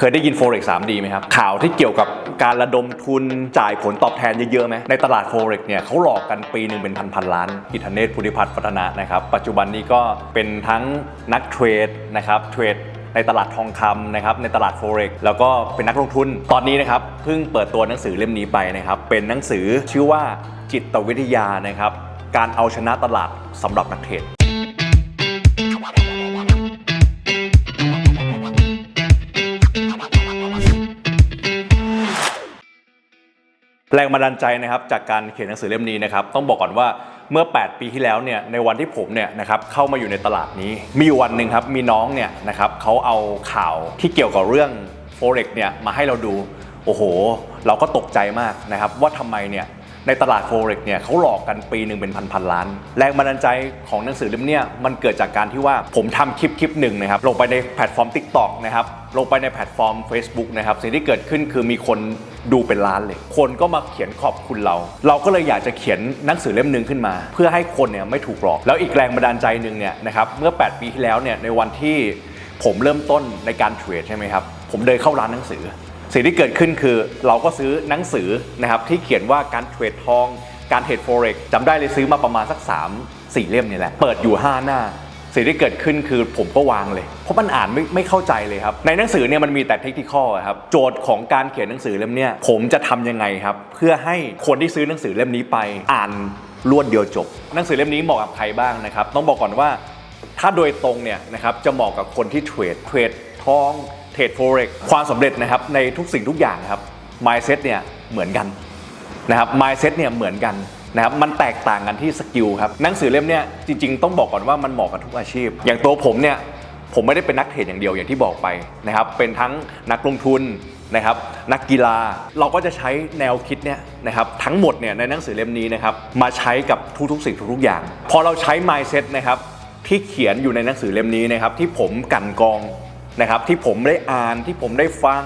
เคยได้ยิน forex 3D ไหมครับ ข่าวที่เกี่ยวกับการระดมทุนจ่ายผลตอบแทนเยอะๆไหมในตลาด forex เนี่ยเขาหลอกกันปีหนึ่งเป็นพันๆล้านกิธเนศพุทธิพัฒน์พัฒนะนะครับ ปัจจุบันนี้ก็เป็นทั้งนักเทรดนะครับเทรดในตลาดทองคำนะครับในตลาด forex แล้วก็เป็นนักลงทุนตอนนี้นะครับเพิ่งเปิดตัวหนังสือเล่มนี้ไปนะครับเป็นหนังสือชื่อว่าจิตวิทยานะครับการเอาชนะตลาดสำหรับนักเทรด แรงบันดาลใจนะครับจากการเขียนหนังสือเล่มนี้นะครับต้องบอกก่อนว่าเมื่อ 8 ปีที่แล้วเนี่ยในวันที่ผมเนี่ยนะครับเข้ามาอยู่ในตลาดนี้ มีวันหนึ่งครับมีน้องเนี่ยนะครับเขาเอาข่าวที่เกี่ยวกับเรื่อง forex เนี่ยมาให้เราดู โอ้โห เราก็ตกใจมากนะครับว่าทำไมเนี่ย ในตลาด forex เนี่ยเขาหลอกกันปีหนึ่งเป็นพันๆล้าน แรงบันดาลใจของหนังสือเล่มเนี้มันเกิดจากการที่ว่าผมทำคลิปคลิปหนึ่งนะครับลงไปในแพลตฟอร์ม TikTok นะครับลงไปในแพลตฟอร์ม Facebook นะครับสิ่งที่เกิดขึ้นคือมีคนดูเป็นล้านเลย คนก็มาเขียนขอบคุณเรา เราก็เลยอยากจะเขียนหนังสือเล่มหนึ่งขึ้นมา เพื่อให้คนเนี่ยไม่ถูกหลอก แล้วอีกแรงบันดาลใจหนึ่งเนี่ยนะครับเมื่อ 8 ปีที่แล้วเนี่ยในวันที่ผมเริ่มต้นในการเทรดใช่ไหมครับผมเดินเข้าร้านหนังสือ สิ่งที่เกิดขึ้นคือเราก็ซื้อหนังสือนะครับที่เขียนว่าการเทรดทอง การเทรด forex จำได้เลยซื้อมาประมาณสัก 3 4 เล่มนี่แหละ เปิดอยู่ 5 หน้า สิ่งที่เกิดขึ้นคือผมก็วางเลย เพราะมันอ่านไม่ไม่เข้าใจเลยครับ ในหนังสือเนี่ยมันมีแต่เทคนิคครับ โจทย์ของการเขียนหนังสือเล่มนี้ผมจะทำยังไงครับ เพื่อให้คนที่ซื้อหนังสือเล่มนี้ไปอ่านรวดเดียวจบ หนังสือเล่มนี้เหมาะกับใครบ้างนะครับต้องบอกก่อนว่าถ้าโดยตรงเนี่ยนะครับจะเหมาะกับคนที่เทรดเทรดทอง เทรด forex ความสำเร็จนะครับในทุกสิ่งทุกอย่างครับ mindset เนี่ยเหมือนกันนะครับ mindset เนี่ยเหมือนกันนะครับมันแตกต่างกันที่สกิลครับหนังสือเล่มเนี่ยจริงๆ ต้องบอกก่อนว่ามันเหมาะกับทุกอาชีพ อย่างตัวผมเนี่ยผมไม่ได้เป็นนักเทรดอย่างเดียวอย่างที่บอกไปนะครับเป็นทั้งนักลงทุนนะครับนักกีฬาเราก็จะใช้แนวคิดเนี่ยนะครับทั้งหมดเนี่ยในหนังสือเล่มนี้นะครับมาใช้กับทุกๆสิ่งทุกๆอย่าง พอเราใช้ mindset นะครับที่เขียนอยู่ในหนังสือเล่มนี้นะครับที่ผมกันกรอง นะครับที่ผมได้อ่านที่ผมได้ฟัง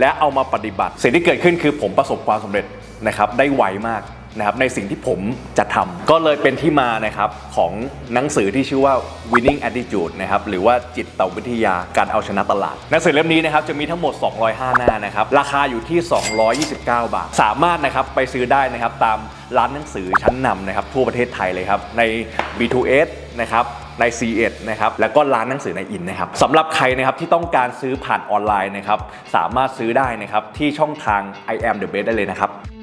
และเอามาปฏิบัติ สิ่งที่เกิดขึ้นคือผมประสบความสำเร็จนะครับได้ไวมาก นะครับในสิ่งที่ผมจะทำก็เลยเป็นที่มานะครับของหนังสือที่ชื่อว่า winning attitude นะครับหรือว่าจิตวิทยาการเอาชนะตลาด หนังสือเล่มนี้นะครับจะมีทั้งหมด 205 หน้านะครับราคาอยู่ที่ 229 บาท สามารถนะครับไปซื้อได้นะครับตามร้านหนังสือชั้นนำนะครับทั่วประเทศไทยเลยครับใน B2S นะครับใน C1 นะครับ แล้วก็ร้านหนังสือในอินนะครับสำหรับใครนะครับที่ต้องการซื้อผ่านออนไลน์นะครับ สามารถซื้อได้นะครับที่ช่องทาง I am the best ได้เลยนะครับ